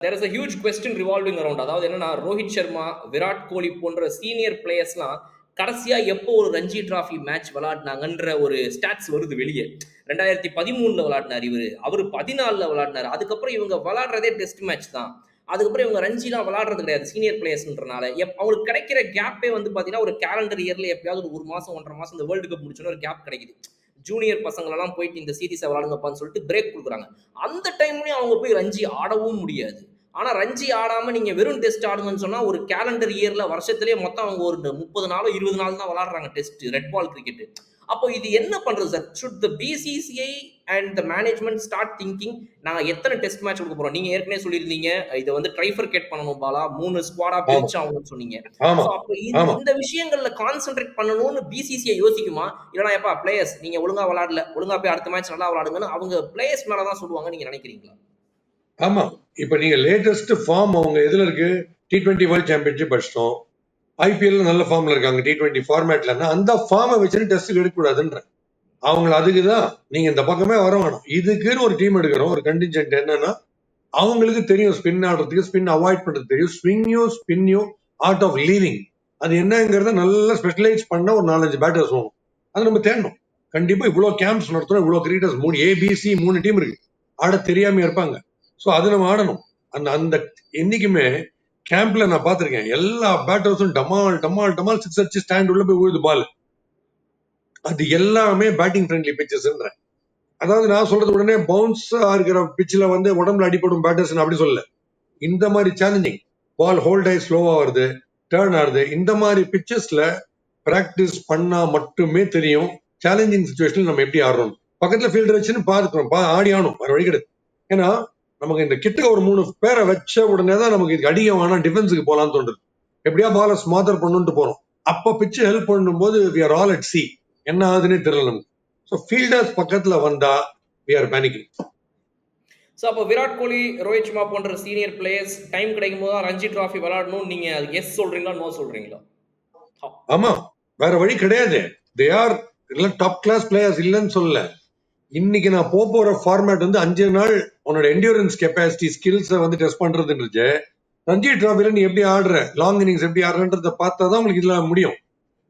There is a huge question revolving around அதாவது என்னன்னா ரோஹித் சர்மா விராட் கோலி போன்ற சீனியர் பிளேயர்ஸ்லாம் கடைசியாக எப்போ ஒரு ரஞ்சி டிராஃபி மேட்ச் விளாடினாங்கன்ற ஒரு ஸ்டாட்ஸ் வருது வெளியே. ரெண்டாயிரத்தி பதிமூணில் விளாடினார் இவர். அவர் பதினாலில் விளாடினார் அதுக்கப்புறம் இவங்க விளாடுறதே டெஸ்ட் மேட்ச் தான். அதுக்கப்புறம் இவங்க ரஞ்சிலாம் விளாடுறது கிடையாது சீனியர் பிளேயர்ஸ்ன்றனால எப் அவங்களுக்கு கிடைக்கிற கேப்பே வந்து பார்த்தீங்கன்னா ஒரு கேலண்டர் இயரில் எப்பயாவது ஒரு ஒரு மாதம் ஒன்றரை மாதம் இந்த வேர்ல்டு கப் முடிச்சோன்னு ஒரு கேப் கிடைக்குது. ஜூனியர் பசங்களெல்லாம் போயிட்டு இந்த சீரீஸை விளாடுங்கப்பான்னு சொல்லிட்டு பிரேக் கொடுக்குறாங்க. அந்த டைம்லேயும் அவங்க போய் ரஞ்சி ஆடவும் முடியாது. ஆனா ரஞ்சி ஆடாம நீங்க வெறும் டெஸ்ட் ஆடுங்கன்னு சொன்னா ஒரு கேலண்டர் இயர்ல வருஷத்திலேயே மொத்தம் அவங்க ஒரு முப்பது நாளோ இருபது நாள் தான் விளாடுறாங்க டெஸ்ட் ரெட் பால் கிரிக்கெட் அப்போ இது என்ன பண்றது sir should the BCCI and the management start thinking நாங்க எத்தனை டெஸ்ட் மேட்ச் கொடுக்க போறோம்? நீங்க ஏற்கனவே சொல்லியிருந்தீங்க இதை வந்து ட்ரைஃபர்கேட் பண்ணணும் பாலா மூணு ஸ்குவாடா பிரிச்சு ஆகணும்னு சொன்னீங்க. அப்போ இந்த- ஆமா. இந்த விஷயங்கள்ல கான்சென்ட்ரேட் பண்ணணும்னு பிசிசிஐ யோசிக்குமா? இல்லனா எப்பா பிளேயர்ஸ் நீங்க ஒழுங்கா விளையாடல ஒழுங்கா போய் அடுத்த மேட்ச் நல்லா விளையாடுங்கன்னு அவங்க பிளேயர்ஸ் மேலதான் சொல்லுவாங்க நீங்க நினைக்கிறீங்களா? ஆமாம் இப்போ நீங்கள் லேட்டஸ்ட் ஃபார்ம் அவங்க எதில் இருக்கு? டி ட்வெண்ட்டி வேர்ல்ட் சாம்பியன்ஷிப் அடிச்சிட்டோம். ஐபிஎல் நல்ல ஃபார்மில் இருக்காங்க. டி டுவெண்ட்டி ஃபார்மேட்லன்னா அந்த ஃபார்மை வச்சுட்டு டெஸ்ட் எடுக்கக்கூடாதுன்ற. அவங்கள அதுக்கு தான் நீங்கள் இந்த பக்கமே வர வேணும். இதுக்குன்னு ஒரு டீம் எடுக்கிறோம். ஒரு கண்டிஜென்ட் என்னன்னா அவங்களுக்கு தெரியும். ஸ்பின் ஆடுறதுக்கு ஸ்பின் அவாய்ட் பண்ணுறது தெரியும். ஸ்விங்யூ ஸ்பின்யோ ஆர்ட் ஆஃப் லீவிங் அது என்னங்கிறத நல்லா ஸ்பெஷலைஸ் பண்ண ஒரு நாலஞ்சு பேட்டர்ஸ் வேணும். அது நம்ம தேடணும். கண்டிப்பாக இவ்வளோ கேம்ப்ஸ் நடத்துகிறோம் இவ்வளோ கிரிக்கெட்டர்ஸ் மூணு ஏபிசி மூணு டீம் இருக்கு. ஆட தெரியாம இருப்பாங்க. ஸோ அது நம்ம ஆடணும். அந்த அந்த என்னைக்குமே கேம்ப்ல நான் பார்த்திருக்கேன். எல்லா பேட்டர்ஸும் டமால் டமால் டமால் சிக்ஸ் அடிச்சு ஸ்டாண்ட் உள்ள போய் விழுது பால் அது எல்லாமே பேட்டிங் ஃப்ரெண்ட்லி பிச்சஸ்ன்றேன் அதாவது நான் சொல்றது உடனே பவுன்ஸ் இருக்கிற பிச்சில் வந்து உடம்புல அடிபடும் பேட்டர்ஸ் அப்படி சொல்லல. இந்த மாதிரி சேலஞ்சிங் பால் ஹோல்ட் ஆகி ஸ்லோவா வருது டேர்ன் ஆகுது. இந்த மாதிரி பிச்சஸ்ல ப்ராக்டிஸ் பண்ணா மட்டுமே தெரியும் சேலஞ்சிங் சுச்சுவேஷன் நம்ம எப்படி ஆடுறோம் பக்கத்துல ஃபீல்டர் வச்சுன்னு பார்த்துக்கிறோம் பா ஆடி ஆகணும் வேற வழி கிடையாது. ஏன்னா நமக்கு இந்த கிட்ட ஒரு மூணு பேரை வச்ச உடனே தான் நமக்கு இதுக்கு அடிக்க வேணாம் டிஃபென்ஸுக்கு போலாம்னு தோன்றுது. எப்படியா பால ஸ்மாதர் பண்ணுன்ட்டு போறோம். அப்ப பிச்சு ஹெல்ப் பண்ணும்போது we are all at sea என்ன ஆகுதுன்னே தெரியல நமக்கு. ஸோ ஃபீல்டர்ஸ் பக்கத்துல வந்தா வி ஆர் பேனிக்கிங் ஸோ அப்போ விராட் கோலி ரோஹித் சர்மா போன்ற சீனியர் பிளேயர்ஸ் டைம் கிடைக்கும் போது ரஞ்சி டிராஃபி விளையாடணும். நீங்க எஸ் சொல்றீங்களா நோ சொல்றீங்களா? ஆமா. வேற வழி கிடையாது. தே ஆர் எல்லாம் டாப் கிளாஸ் பிளேயர்ஸ் இல்லைன்னு சொல்லல. இன்னைக்கு நான் போக போற ஃபார்மேட் வந்து அஞ்சு நாள் உன்னோட என்டியூரன்ஸ் கெப்பாசிட்டி ஸ்கில்ஸை வந்து டெஸ்ட் பண்றதுன்றது ரஞ்சி டிராஃபில நீ எப்படி ஆடுற? லாங் இன்னிங்ஸ் எப்படி ஆடுறன்றத பார்த்தா தான் உங்களுக்கு இதெல்லாம் முடியும்.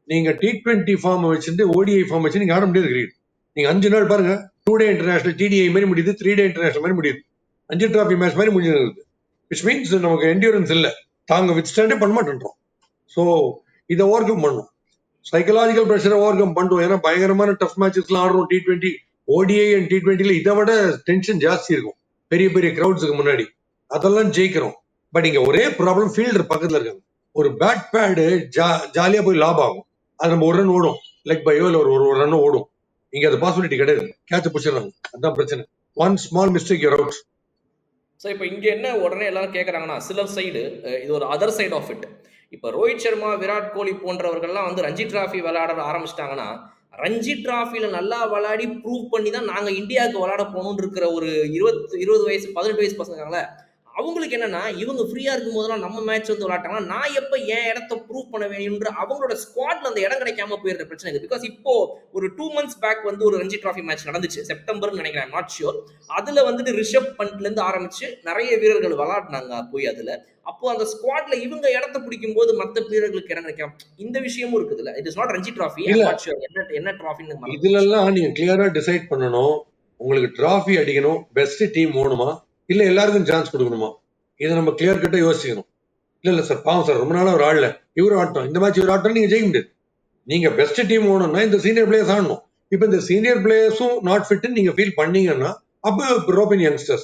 நீங்க டி ட்வெண்ட்டி ஃபார்ம் வச்சுட்டு ஓடிஐ ஃபார்ம் வச்சு நீங்க ஆட முடியாது கிரிக்கெட் நீங்க அஞ்சு நாள் பாருங்க. டூ டே இன்டர்நேஷனல் டிடிஐ மாதிரி முடியுது த்ரீ டே இன்டர்நேஷனல் மாதிரி முடியுது. அஞ்சு டிராஃபி மேட்ச் மாதிரி முடிஞ்சிருக்குது விச் மீன்ஸ் நமக்கு என்டியூரன்ஸ் இல்லை. தாங்க வித் ஸ்டாண்டே பண்ண மாட்டேன்றோம். ஸோ இதை ஓவர் கம் பண்ணும். சைக்கலாஜிக்கல் ப்ரெஷரை ஓவர் கம் பண்ணுவோம் ஏன்னா பயங்கரமான டஃப் மேட்சஸ்லாம் ஆடுறோம் T twenty ODI and T டுவெண்ட்டில இதை விட டென்ஷன் ஜாஸ்தி இருக்கும். பெரிய பெரிய கிரௌட்ஸுக்கு முன்னாடி. அதெல்லாம் ஜெயிக்கிறோம். பட் இங்க ஒரே ப்ராப்ளம் ஃபீல்டர் பக்கத்துல இருக்காங்க. ஒரு பேட் பேடு ஜா ஜாலியா போய் லாப் ஆகும். அது நம்ம ஒரு ரன் ஓடும். லெக் பையோ இல்ல ஒரு ஒரு ரன் ஓடும். இங்க அது பாசிபிலிட்டி கிடையாது. கேட்ச் பிடிச்சிடறாங்க. அதான் பிரச்சனை. One small mistake you're out so இப்போ இங்க என்ன உடனே எல்லாரும் கேட்குறாங்கன்னா சில சைடு இது ஒரு அதர் சைடு ஆஃப் இட் இப்போ ரோஹித் சர்மா விராட் கோலி போன்றவர்கள்லாம் வந்து ரஞ்சி டிராஃபி விளையாட ஆரம்பிச்சிட்டாங்கன்னா ரஞ்சி டிராஃபியில் நல்லா விளாடி ப்ரூவ் பண்ணி தான் நாங்கள் இந்தியாவுக்கு விளாட போகணும்னு இருக்கிற ஒரு இருபத்தி இருபது வயசு பதினெட்டு வயசு பசங்கங்கள அவங்களுக்கு என்னன்னா இவங்க ஃப்ரீயா இருக்கும் போதெல்லாம் நம்ம மேட்ச் வந்து விளையாட்டாங்கன்னா நான் எப்ப என் இடத்த ப்ரூவ் பண்ண வேணும்ன்ற அவங்களோட ஸ்குவாட்ல அந்த இடம் கிடைக்காம போயிருந்த பிரச்சனை இருக்கு பிகாஸ் இப்போ ஒரு டூ மந்த்ஸ் பேக் வந்து ஒரு ரஞ்சி டிராஃபி மேட்ச் நடந்துச்சு செப்டம்பர்னு நினைக்கிறேன் நாட் ஷியோர் அதுல வந்துட்டு ரிஷப் பண்ட்ல இருந்து ஆரம்பிச்சு நிறைய வீரர்கள் விளையாடினாங்க போய் அதுல. அப்போ அந்த ஸ்குவாட்ல இவங்க இடத்த பிடிக்கும் போது மத்த வீரர்களுக்கு இடம் கிடைக்கும் இந்த விஷயமும் இருக்குதுல்ல it is not Ranji trophy. என்ன என்ன டிராஃபின்னு இதுல எல்லாம் நீங்க கிளியரா டிசைட் பண்ணணும். உங்களுக்கு டிராஃபி அடிக்கணும் பெஸ்ட் டீம் ஓணுமா இல்ல எல்லாருக்கும் சான்ஸ் கொடுக்கணுமா? இதை நம்ம கிளியர் கட்டாக யோசிக்கணும். இல்ல இல்ல சார் பாவம் சார் ரொம்ப நாளா ஒரு ஆடல. இவரு ஆட்டம் இந்த மேட்ச் இவர் ஆட்டம் நீங்கள் ஜெயிக்க முடியாது நீங்க பெஸ்ட் டீம் ஓடணும்னா இந்த சீனியர் பிளேயர்ஸ் ஆடணும். இப்ப இந்த சீனியர் பிளேயர்ஸும் நாட் ஃபிட்னு நீங்க ஃபீல் பண்ணீங்கன்னா அப்போ ரோபின் யங்ஸ்டர்ஸ்